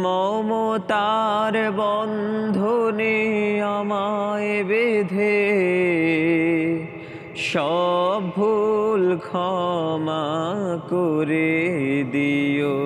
মমতার বন্ধনে আমায় বেঁধে সব ভুল ক্ষমা করে দিও।